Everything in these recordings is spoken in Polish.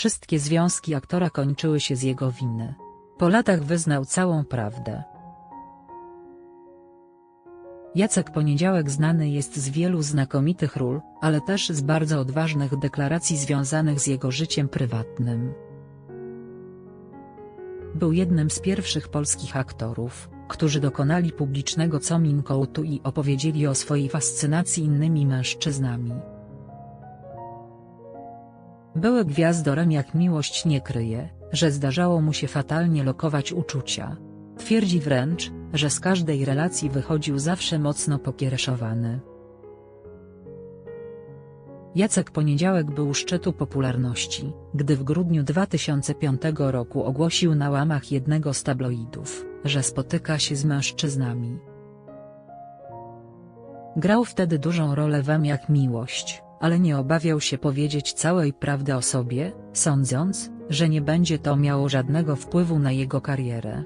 Wszystkie związki aktora kończyły się z jego winy. Po latach wyznał całą prawdę. Jacek Poniedziałek znany jest z wielu znakomitych ról, ale też z bardzo odważnych deklaracji związanych z jego życiem prywatnym. Był jednym z pierwszych polskich aktorów, którzy dokonali publicznego coming-outu i opowiedzieli o swojej fascynacji innymi mężczyznami. Były gwiazdorem jak miłość nie kryje, że zdarzało mu się fatalnie lokować uczucia. Twierdzi wręcz, że z każdej relacji wychodził zawsze mocno pokiereszowany. Jacek Poniedziałek był szczytu popularności, gdy w grudniu 2005 roku ogłosił na łamach jednego z tabloidów, że spotyka się z mężczyznami. Grał wtedy dużą rolę w M jak miłość, ale nie obawiał się powiedzieć całej prawdy o sobie, sądząc, że nie będzie to miało żadnego wpływu na jego karierę.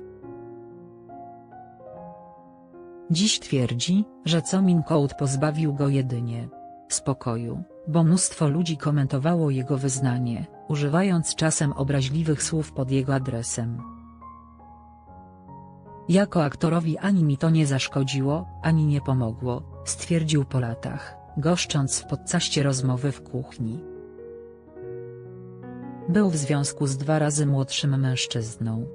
Dziś twierdzi, że coming out pozbawił go jedynie spokoju, bo mnóstwo ludzi komentowało jego wyznanie, używając czasem obraźliwych słów pod jego adresem. Jako aktorowi ani mi to nie zaszkodziło, ani nie pomogło, stwierdził po latach, goszcząc w podcaście rozmowy w kuchni. Był w związku z dwa razy młodszym mężczyzną.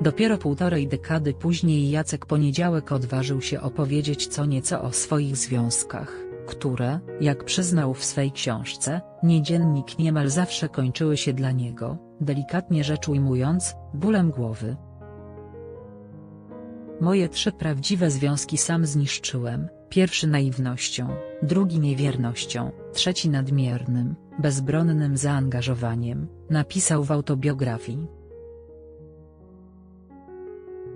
Dopiero półtorej dekady później Jacek Poniedziałek odważył się opowiedzieć co nieco o swoich związkach, które, jak przyznał w swej książce, niedziennik niemal zawsze kończyły się dla niego, delikatnie rzecz ujmując, bólem głowy. Moje trzy prawdziwe związki sam zniszczyłem, pierwszy naiwnością, drugi niewiernością, trzeci nadmiernym, bezbronnym zaangażowaniem, napisał w autobiografii.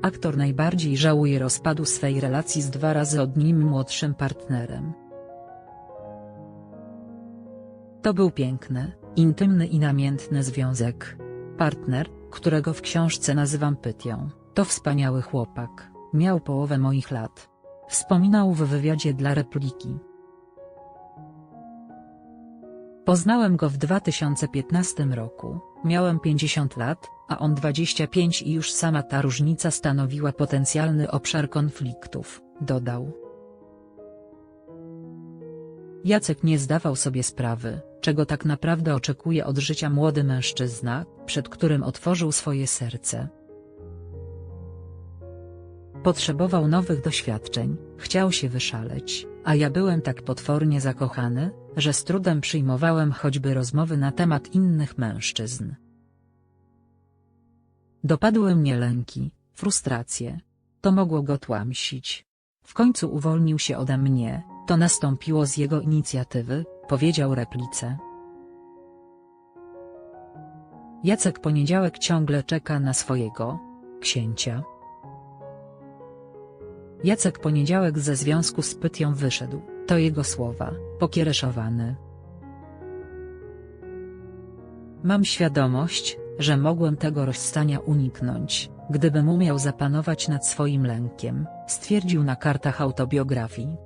Aktor najbardziej żałuje rozpadu swej relacji z dwa razy od nim młodszym partnerem. To był piękny, intymny i namiętny związek. Partner, którego w książce nazywam Pytią, to wspaniały chłopak, miał połowę moich lat. Wspominał w wywiadzie dla Repliki. Poznałem go w 2015 roku, miałem 50 lat, a on 25 i już sama ta różnica stanowiła potencjalny obszar konfliktów, dodał. Jacek nie zdawał sobie sprawy, czego tak naprawdę oczekuje od życia młody mężczyzna, przed którym otworzył swoje serce. Potrzebował nowych doświadczeń, chciał się wyszaleć, a ja byłem tak potwornie zakochany, że z trudem przyjmowałem choćby rozmowy na temat innych mężczyzn. Dopadły mnie lęki, frustracje. To mogło go tłamsić. W końcu uwolnił się ode mnie, to nastąpiło z jego inicjatywy, powiedział replice. Jacek Poniedziałek ciągle czeka na swojego księcia. Jacek Poniedziałek ze związku z Pytią wyszedł, to jego słowa, pokiereszowany. Mam świadomość, że mogłem tego rozstania uniknąć, gdybym umiał zapanować nad swoim lękiem, stwierdził na kartach autobiografii.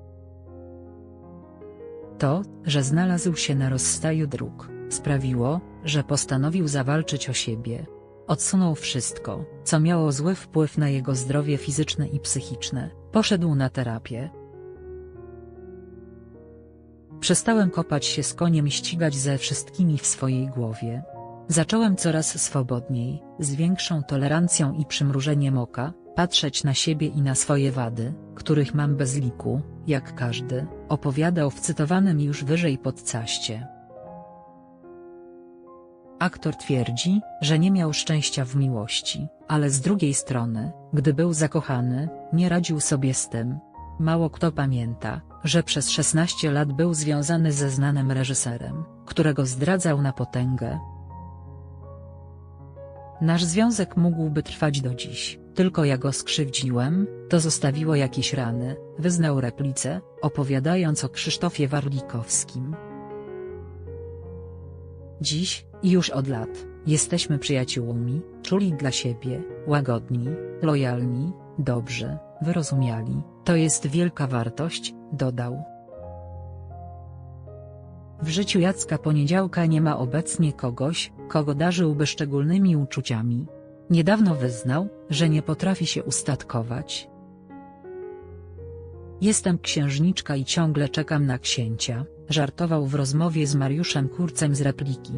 To, że znalazł się na rozstaju dróg, sprawiło, że postanowił zawalczyć o siebie. Odsunął wszystko, co miało zły wpływ na jego zdrowie fizyczne i psychiczne, poszedł na terapię. Przestałem kopać się z koniem i ścigać ze wszystkimi w swojej głowie. Zacząłem coraz swobodniej, z większą tolerancją i przymrużeniem oka, patrzeć na siebie i na swoje wady, których mam bez liku, jak każdy, opowiadał w cytowanym już wyżej podcaście. Aktor twierdzi, że nie miał szczęścia w miłości, ale z drugiej strony, gdy był zakochany, nie radził sobie z tym. Mało kto pamięta, że przez 16 lat był związany ze znanym reżyserem, którego zdradzał na potęgę, Nasz związek mógłby trwać do dziś, tylko ja go skrzywdziłem, to zostawiło jakieś rany, wyznał replice, opowiadając o Krzysztofie Warlikowskim. Dziś, i już od lat, jesteśmy przyjaciółmi, czuli dla siebie, łagodni, lojalni, dobrzy, wyrozumiali, to jest wielka wartość, dodał. W życiu Jacka Poniedziałka nie ma obecnie kogoś, kogo darzyłby szczególnymi uczuciami. Niedawno wyznał, że nie potrafi się ustatkować. Jestem księżniczka i ciągle czekam na księcia, żartował w rozmowie z Mariuszem Kurcem z repliki.